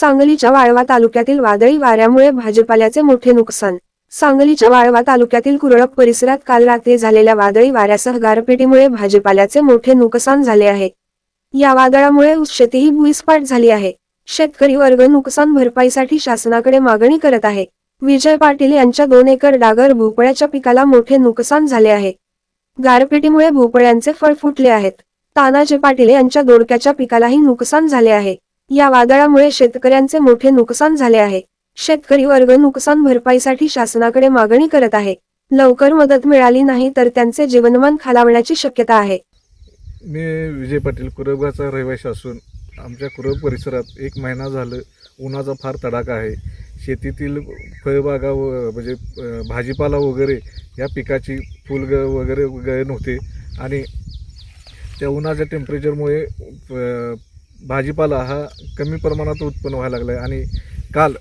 सांगलीच्या वाळवा तालुक्यातील वादळी वाऱ्यामुळे भाजीपाल्याचे मोठे नुकसान. सांगलीच्या वाळवा तालुक्यातील कुरळप परिसरात काल रात्री झालेल्या वादळी वाऱ्यासह गारपिटीमुळे भाजीपाल्याचे मोठे नुकसान झाले आहे. या वादळामुळे शेतीही भुईसपाट झाली आहे. शेतकरी वर्ग नुकसान भरपाईसाठी शासनाकडे मागणी करत आहे. विजय पाटील यांच्या दोन एकर डागर भोपळ्याच्या पिकाला मोठे नुकसान झाले आहे. गारपिटीमुळे भोपळ्यांचे फळ फुटले आहेत. तानाजी पाटील यांच्या दोडक्याच्या पिकालाही नुकसान झाले आहे. या वादळामुळे शेतकऱ्यांचे मोठे नुकसान झाले आहे. शेतकरी वर्ग नुकसान भरपाईसाठी शासनाकडे मागणी करत आहे. लवकर मदत मिळाली नाही तर त्यांचे जीवनमान खालावण्याची शक्यता आहे. मी विजय पाटील कुरबगाचा रहिवासी असून आमच्या कुरब परिसरात एक महिना झालं उन्हाचा फार तडाखा आहे. शेतीतील फळबागा व म्हणजे भाजीपाला वगैरे या पिकाची फुलग वगैरे गळे नव्हते आणि त्या उन्हाच्या टेम्परेचरमुळे भाजीपाला हा कमी प्रमाणात उत्पन्न व्हायला लागला आहे आणि काल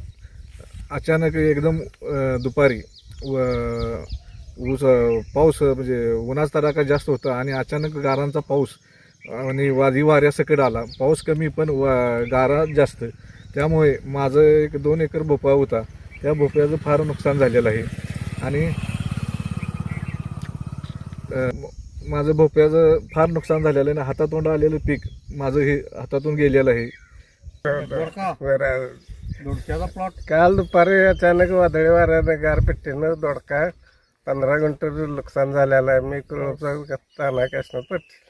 अचानक एकदम दुपारी व ऊस पाऊस म्हणजे उन्हाचा तडाखा जास्त होता आणि अचानक गारांचा पाऊस आणि वादी वाऱ्यासकट आला. पाऊस कमी पण वा गारा जास्त. त्यामुळे माझं एक दोन एकर भोपळा होता. त्या भोपळ्याचं फार नुकसान झालेलं आहे. आणि माझं भोपळ्याचं फार नुकसान झालेलं आहे आणि हातातोंड आलेलं पीक माझं हे हातातून गेलेलं आहे. प्लॉट काल दुपारी अचानक वादळी वाऱ्यानं गारपिट्टीनं दोडका. पंधरा गुंठ नुकसान झालेलं आहे. मी कुरवचा ताना कॅशनर पट्टी